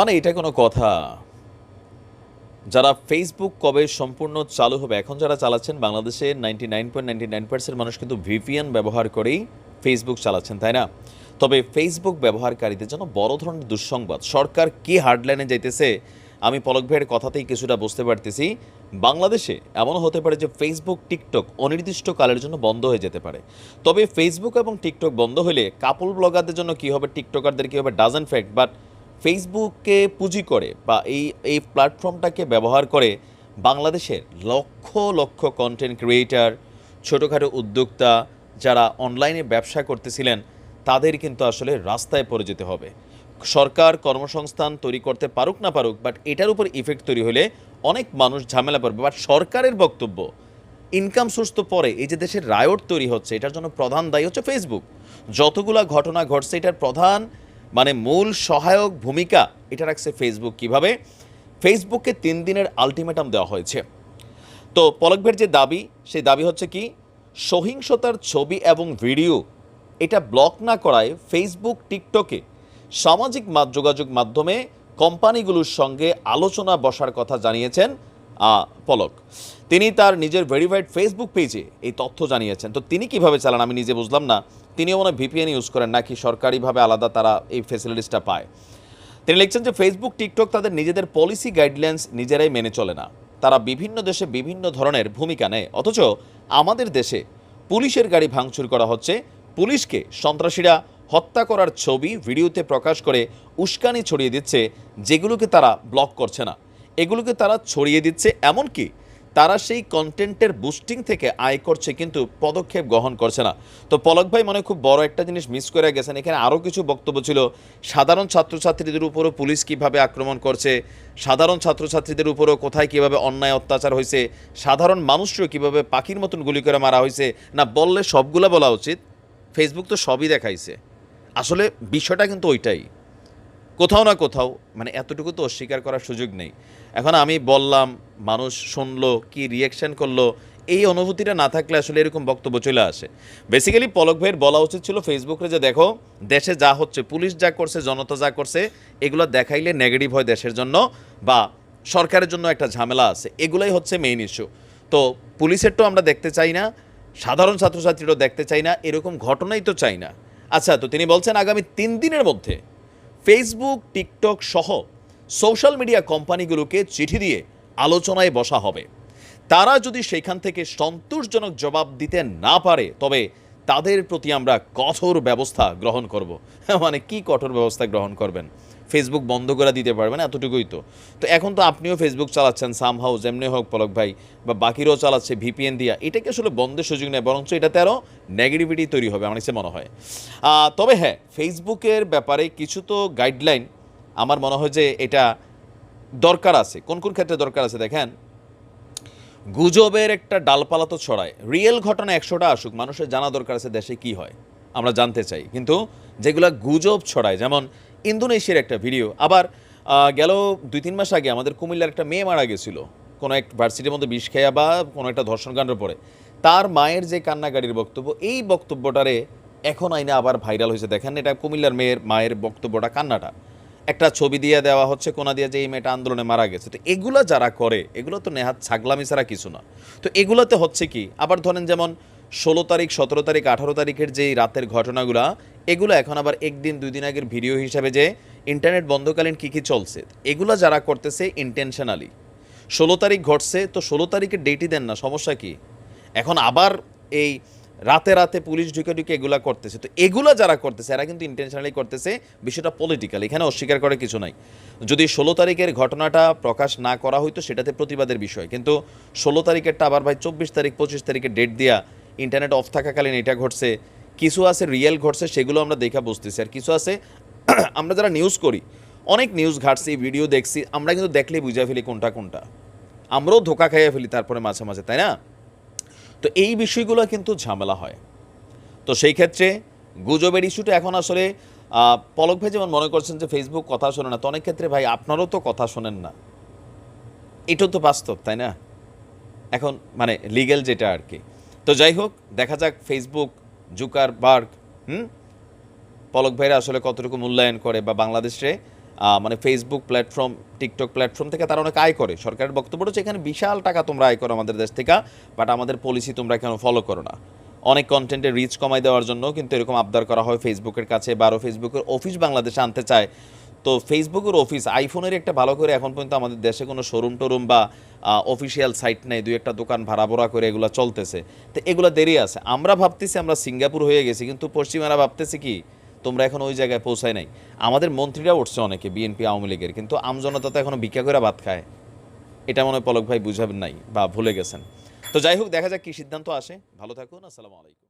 মানে এটা কোনো কথা। যারা ফেসবুক কবে সম্পূর্ণ চালু হবে, এখন যারা চালাচ্ছেন বাংলাদেশে ninety nine point ninety nine percent মানুষ কিন্তু ভিপিএন ব্যবহার করেই ফেসবুক চালাচ্ছেন, তাই না? তবে ফেসবুক ব্যবহারকারীদের জন্য বড় ধরনের দুঃসংবাদ। সরকার কি হার্ডলাইনে যাইতেছে, আমি পলক ভাইয়ের কথাতেই কিছুটা বুঝতে পারতেছি। বাংলাদেশে এমন হতে পারে যে ফেসবুক টিকটক অনির্দিষ্টকালের জন্য বন্ধ হয়ে যেতে পারে। তবে ফেসবুক এবং টিকটক বন্ধ হলে কাপল ব্লগারদের জন্য কী হবে টিকটকারদের কী হবে ডাজেন্ট ফ্যাক্ট বাট ফেসবুককে পুঁজি করে বা এই এই প্ল্যাটফর্মটাকে ব্যবহার করে বাংলাদেশের লক্ষ লক্ষ কন্টেন্ট ক্রিয়েটার ছোটোখাটো উদ্যোক্তা যারা অনলাইনে ব্যবসা করতেছিলেন, তাদের কিন্তু আসলে রাস্তায় পড়ে যেতে হবে। সরকার, কর্মসংস্থান তৈরি করতে পারুক না পারুক বাট এটার উপর ইফেক্ট তৈরি হলে অনেক মানুষ ঝামেলা পড়বে। বাট সরকারের বক্তব্য ইনকাম সোর্স তো পরে, এই যে দেশের রায়ট তৈরি হচ্ছে, এটার জন্য প্রধান দায়ী হচ্ছে ফেসবুক যতগুলা ঘটনা ঘটছে, এটার প্রধান মানে মূল সহায়ক ভূমিকা এটা রাখছে ফেসবুক কীভাবে? ফেসবুককে তিন দিনের আলটিমেটাম দেওয়া হয়েছে। তো পলকভের যে দাবি, সেই দাবি হচ্ছে কি? সহিংসতার ছবি এবং ভিডিও, এটা ব্লক না করায় ফেসবুক টিকটকে সামাজিক যোগাযোগ মাধ্যমে কোম্পানিগুলোর সঙ্গে আলোচনা বসার কথা জানিয়েছেন পলক। তিনি তার নিজের ভেরিফাইড ফেসবুক পেজে এই তথ্য জানিয়েছেন। তো তিনি কীভাবে চালান আমি নিজে বুঝলাম না। তিনিও মনে ভিপিএন ইউজ করেন নাকি সরকারিভাবে আলাদা তারা এই ফেসিলিটিসটা পায়। তিনি লিখছেন যে ফেসবুক টিকটক তাদের নিজেদের পলিসি গাইডলাইন্স নিজেরাই মেনে চলে না। তারা বিভিন্ন দেশে বিভিন্ন ধরনের ভূমিকা নেয়। অথচ আমাদের দেশে পুলিশের গাড়ি ভাঙচুর করা হচ্ছে। পুলিশকে সন্ত্রাসীরা হত্যা করার ছবি, ভিডিওতে প্রকাশ করে উস্কানি ছড়িয়ে দিচ্ছে, যেগুলোকে তারা ব্লক করছে না। এগুলোকে তারা ছড়িয়ে দিচ্ছে, এমনকি তারা সেই কন্টেন্টের বুস্টিং থেকে আয় করছে কিন্তু পদক্ষেপ গ্রহণ করছে না। তো পলক ভাই, মনে খুব বড় একটা জিনিস মিস করে গেছেন। এখানে আরও কিছু বক্তব্য ছিল, সাধারণ ছাত্রছাত্রীদের উপরও পুলিশ কীভাবে আক্রমণ করছে, সাধারণ ছাত্রছাত্রীদের উপরও কোথায় কীভাবে অন্যায় অত্যাচার হয়েছে, সাধারণ মানুষও কীভাবে পাখির মতন গুলি করে মারা হয়েছে, না বললে সবগুলো বলা উচিত? ফেসবুক তো সবই দেখাইছে। আসলে বিষয়টা কিন্তু ওইটাই। কোথাও না কোথাও মানে এতটুকু তো অস্বীকার করার সুযোগ নেই। এখন আমি বললাম, মানুষ শুনলো, কি রিয়াকশন করল, এই অনুভূতিটা না থাকলে আসলে এরকম বক্তব্য চলে আসে। বেসিক্যালি পলক ভাইয়ের বলা উচিত ছিল ফেসবুকে যে দেখো, দেশে যা হচ্ছে, পুলিশ যা করছে, জনতা যা করছে, এগুলো দেখাইলে নেগেটিভ হয় দেশের জন্য বা সরকারের জন্য একটা ঝামেলা আছে। এগুলাই হচ্ছে মেইন ইস্যু তো পুলিশেরটাও আমরা দেখতে চাই না, সাধারণ ছাত্রছাত্রীরাও দেখতে চাই না, এরকম ঘটনাই তো চাই না। আচ্ছা তো তিনি বলছেন আগামী তিন দিনের মধ্যে ফেসবুক টিকটক সহ সোশ্যাল মিডিয়া কোম্পানিগুলোকে চিঠি দিয়ে আলোচনায় বসা হবে। তারা যদি সেখান থেকে সন্তোষজনক জবাব দিতে না পারে, তবে তাদের প্রতি আমরা কঠোর ব্যবস্থা গ্রহণ করব। মানে কি কঠোর ব্যবস্থা গ্রহণ করবেন? ফেসবুক বন্ধ করে দিতে পারবেন, এতটুকুই তো। তো এখন তো আপনিও ফেসবুক চালাচ্ছেন সাম হাউস এমনি হোক পলক ভাই, বা বাকিরাও চালাচ্ছে ভিপিএন দিয়া। এটাকে আসলে বন্ধের সুযোগ নেই, বরঞ্চ এটাতে আরও নেগেটিভিটি তৈরি হবে, আমার কাছে মনে হয়। তবে হ্যাঁ ফেসবুকের ব্যাপারে কিছু তো গাইডলাইন আমার মনে হয় যে এটা দরকার আছে। কোন কোন ক্ষেত্রে দরকার আছে দেখেন? গুজবের একটা ডালপালা তো ছড়ায়। রিয়েল ঘটনা একশোটা আসুক, মানুষের জানা দরকার আছে দেশে কি হয়, আমরা জানতে চাই। কিন্তু যেগুলা গুজব ছড়ায়, যেমন ইন্দোনেশিয়ার একটা ভিডিও আবার গেল দুই তিন মাস আগে আমাদের কুমিল্লার একটা মেয়ে মারা গেছিল। কোনো এক ভার্সিটির মধ্যে বিষ খেয়া বা কোনো একটা ধর্ষণকাণ্ডের পরে। তার মায়ের যে কান্নাকাটির বক্তব্য, এই বক্তব্যটারে এখন আইনে আবার ভাইরাল হয়েছে। দেখেন এটা কুমিল্লার মেয়ের, মায়ের বক্তব্যটা, কান্নাটা। একটা ছবি দিয়ে দেওয়া হচ্ছে, কোনা দিয়ে যে এই মেয়েটা আন্দোলনে মারা গেছে। তো এগুলো যারা করে, এগুলো তো নেহাত ছাগলামি ছাড়া কিছু না। তো এগুলোতে হচ্ছে কি? আবার ধরেন যেমন ষোলো তারিখ, সতেরো তারিখ, আঠারো তারিখের যেই রাতের ঘটনাগুলা, এগুলো এখন আবার একদিন দুই দিন আগের ভিডিও হিসাবে যে ইন্টারনেট বন্ধকালীন কী কী চলছে, এগুলো যারা করতেছে ইন্টেনশনালি ষোলো তারিখ ঘটছে, তো ষোলো তারিখের ডেটই দেন না, সমস্যা কি? এখন আবার এই রাতে রাতে পুলিশ ঢুকে ঢুকে এগুলা করতেছে, তো এগুলা যারা করতেছে, এরা কিন্তু ইন্টেনশনালি করতেছে, বিষয়টা পলিটিক্যাল এখানে অস্বীকার করে কিছু নাই। যদি ষোলো তারিখের ঘটনাটা প্রকাশ না করা হইতো, সেটাতে প্রতিবাদের বিষয়, কিন্তু ষোলো তারিখেরটা আবার ভাই চব্বিশ তারিখ, পঁচিশ তারিখের ডেট দিয়া ইন্টারনেট অফ থাকাকালীন এটা ঘটছে, কিছু আছে রিয়েল ঘটছে, সেগুলো আমরা দেখা বুঝতেছি। আর কিছু আছে, আমরা যারা নিউজ করি, অনেক নিউজ ঘাটছি ভিডিও দেখছি, আমরা কিন্তু দেখলেই বুঝে ফেলি কোনটা কোনটা। আমরাও ধোকা খাইয়ে ফেলি তারপরে মাঝে মাঝে, তাই না? তো এই বিষয়গুলো কিন্তু ঝামেলা হয়। তো সেই ক্ষেত্রে গুজবের ইস্যুটা এখন আসলে পলক ভাই যেমন মনে করছেন যে ফেসবুক কথা শোনে না, তো অনেক ক্ষেত্রে ভাই আপনারও তো কথা শোনেন না। এটাও তো বাস্তব, তাই না? এখন মানে লিগেল যেটা আর কি। তো যাই হোক, দেখা যাক ফেসবুক জুকার বার্গ হুম? পলক ভাইরা আসলে কতটুকু মূল্যায়ন করে বা বাংলাদেশে মানে ফেসবুক প্ল্যাটফর্ম টিকটক প্ল্যাটফর্ম থেকে তারা অনেক আয় করে। সরকারের বক্তব্য হচ্ছে, এখানে বিশাল টাকা তোমরা আয় করো আমাদের দেশ থেকে বাট আমাদের পলিসি তোমরা কেন ফলো করো না? অনেক কন্টেন্টের রিচ কমাই দেওয়ার জন্য কিন্তু এরকম আবদার করা হয় ফেসবুকের কাছে বারো ফেসবুকের অফিস বাংলাদেশে আনতে চায়। তো ফেসবুকের অফিস আইফোনের একটা ভালো করে এখন পর্যন্ত আমাদের দেশে কোনো শোরুম টোরুম বা অফিসিয়াল সাইট নেই, দুই একটা দোকান ভাড়া ভরা করে এগুলো চলতেছে। তো এগুলো দেরি আছে। আমরা ভাবতেছি আমরা সিঙ্গাপুর হয়ে গেছি, কিন্তু পশ্চিমারা ভাবতেছি কি, তোমরা এখন ওই জায়গায় পৌঁছায় নাই। আমাদের মন্ত্রীরা উঠছে অনেকে বিএনপি আওয়ামী লীগের, কিন্তু আমজনতা তো এখনও ভিক্ষা করে ভাত খায়। এটা মনে হয় পলক ভাই বুঝাবেন নাই বা ভুলে গেছেন। তো যাই হোক, দেখা যাক কি সিদ্ধান্ত আসে। ভালো থাকুন, আসসালামু আলাইকুম।